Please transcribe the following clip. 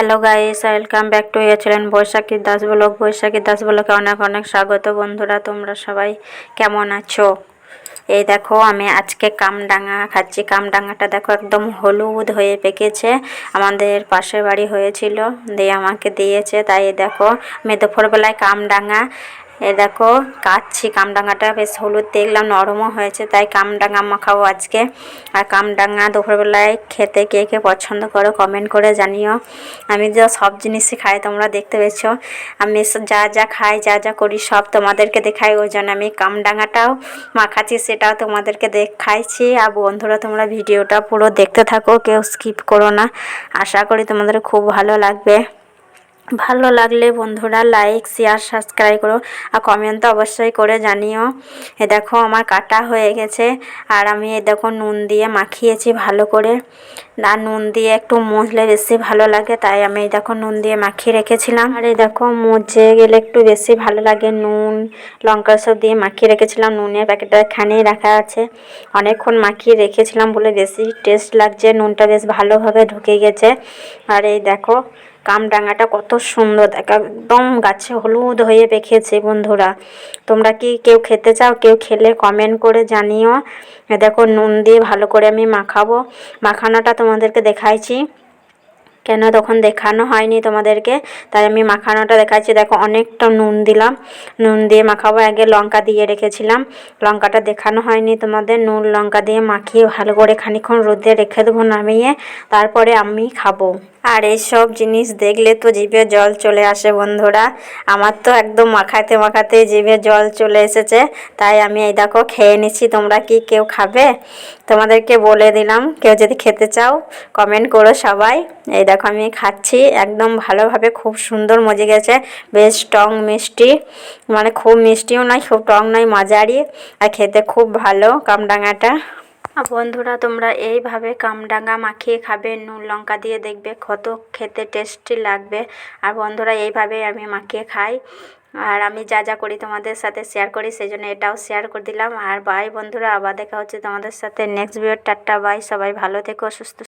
Hello guys welcome back to your channel Baishakhi Das blog Baishakhi Das ব্লগে অনেক অনেক স্বাগত, বন্ধুরা। তোমরা সবাই কেমন আছো? এই দেখো, আমি আজকে কামডাঙ্গা খাচ্ছি। কামডাঙ্গাটা দেখো, একদম হলুদ হয়ে পেকেছে। আমাদের পাশের বাড়ি হয়েছিল, দিয়ে আমাকে দিয়েছে। তাই দেখো, আমি দুপুরবেলায় কামডাঙ্গা এ দেখো কাচ্ছি কামডাঙ্গাটা, বেশ হলুদ দেখলাম, নরমও হয়েছে, তাই কামডাঙ্গা মাখাবো আজকে। আর কামডাঙ্গা দুপুরবেলায় খেতে কে কে পছন্দ করো কমেন্ট করে জানিও। আমি যা সব জিনিসই খাই, তোমরা দেখতে পেয়েছ। আমি যা যা খাই, যা যা করি, সব তোমাদেরকে দেখাই, ওই জন্য আমি কামডাঙ্গাটাও মাখাচ্ছি, সেটাও তোমাদেরকে দেখাইছি। আর বন্ধুরা, তোমরা ভিডিওটা পুরো দেখতে থাকো, কেউ স্কিপ করো না। আশা করি তোমাদের খুব ভালো লাগবে। ভালো লাগলে বন্ধুরা লাইক শেয়ার সাবস্ক্রাইব করো। আর কমেন্ট তো অবশ্যই করে জানিও। এ দেখো আমার কাটা হয়ে গেছে। আর আমি এ দেখো নুন দিয়ে মাখিয়েছি ভালো করে। আর নুন দিয়ে একটু মুছলে বেশি ভালো লাগে। তাই আমি এই দেখো নুন দিয়ে মাখিয়ে রেখেছিলাম। আর এই দেখো মুছে গেলে একটু বেশি ভালো লাগে। নুন, লঙ্কা সব দিয়ে মাখিয়ে রেখেছিলাম। নুনের প্যাকেটটা এখানেই রাখা আছে। অনেকক্ষণ মাখিয়ে রেখেছিলাম বলে বেশি টেস্ট লাগছে। নুনটা বেশ ভালোভাবে ঢুকে গেছে। আর এই দেখো কামরাঙাটা কত সুন্দর। দেখ একদম গাছে হলুদ হয়ে পেকেছে বন্ধুরা। তোমরা কি কেউ খেতে চাও, কেউ খেলে কমেন্ট করে জানিও। দেখো নুন দিয়ে ভালো করে আমি মাখাবো। মাখানোটা তোমাদেরকে দেখাইছি। কেন তখন দেখানো হয়নি তোমাদেরকে? তাই আমি মাখানোটা দেখাচ্ছি। দেখো, অনেকটা নুন দিলাম। নুন দিয়ে মাখাবো। আগে লঙ্কা দিয়ে রেখেছিলাম। লঙ্কাটা দেখানো হয়নি তোমাদের। নুন, লঙ্কা দিয়ে মাখিয়ে ভালো করে খানিক্ষণ রোদে রেখে দেবো নামিয়ে। তারপরে আমি খাব। আর এইসব জিনিস দেখলে তো জিভে জল চলে আসে বন্ধুরা। আমার তো একদম মাখাতে মাখাতে জিভে জল চলে এসেছে। তাই আমি এই দেখো খেয়ে নিচ্ছি। তোমরা কি কেউ খাবে? তোমাদেরকে বলে দিলাম। কেউ যদি খেতে চাও কমেন্ট করো সবাই। এই দেখো আমি খাচ্ছি, একদম ভালোভাবে খুব সুন্দর মজে গেছে। বেশ টং মিষ্টি মানে খুব মিষ্টিও নয়, খুব টং নয় মজারই আর খেতে খুব ভালো কামডাঙাটা বন্ধুরা, তোমরা এইভাবে কামডাঙ্গা মাখিয়ে খাবে, নুন, লঙ্কা দিয়ে দেখবে কত খেতে টেস্টি লাগবে। আর বন্ধুরা এইভাবে আমি মাখিয়ে খাই। আর আমি যা যা করি তোমাদের সাথে শেয়ার করি সেই জন্য এটাও শেয়ার করে দিলাম। আর বাই বন্ধুরা, আবার দেখা হচ্ছে তোমাদের সাথে নেক্সট ভিডিও টাটা বাই সবাই ভালো থেকো, সুস্থ